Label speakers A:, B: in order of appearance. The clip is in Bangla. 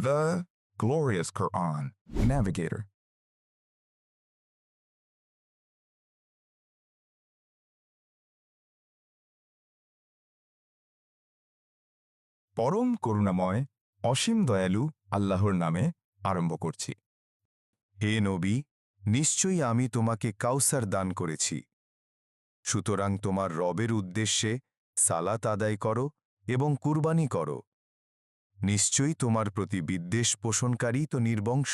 A: The glorious Quran. Navigator. পরম করুণাময়, অসীম দয়ালু আল্লাহর নামে আরম্ভ করছি
B: হে নবী, নিশ্চয়ই আমি তোমাকে কাউসার দান করেছি সুতরাং তোমার রবের উদ্দেশ্যে সালাত আদায় করো এবং কুরবানি করো নিশ্চয়ই তোমার প্রতি বিদ্বেষ পোষণকারী তো নির্বংশ।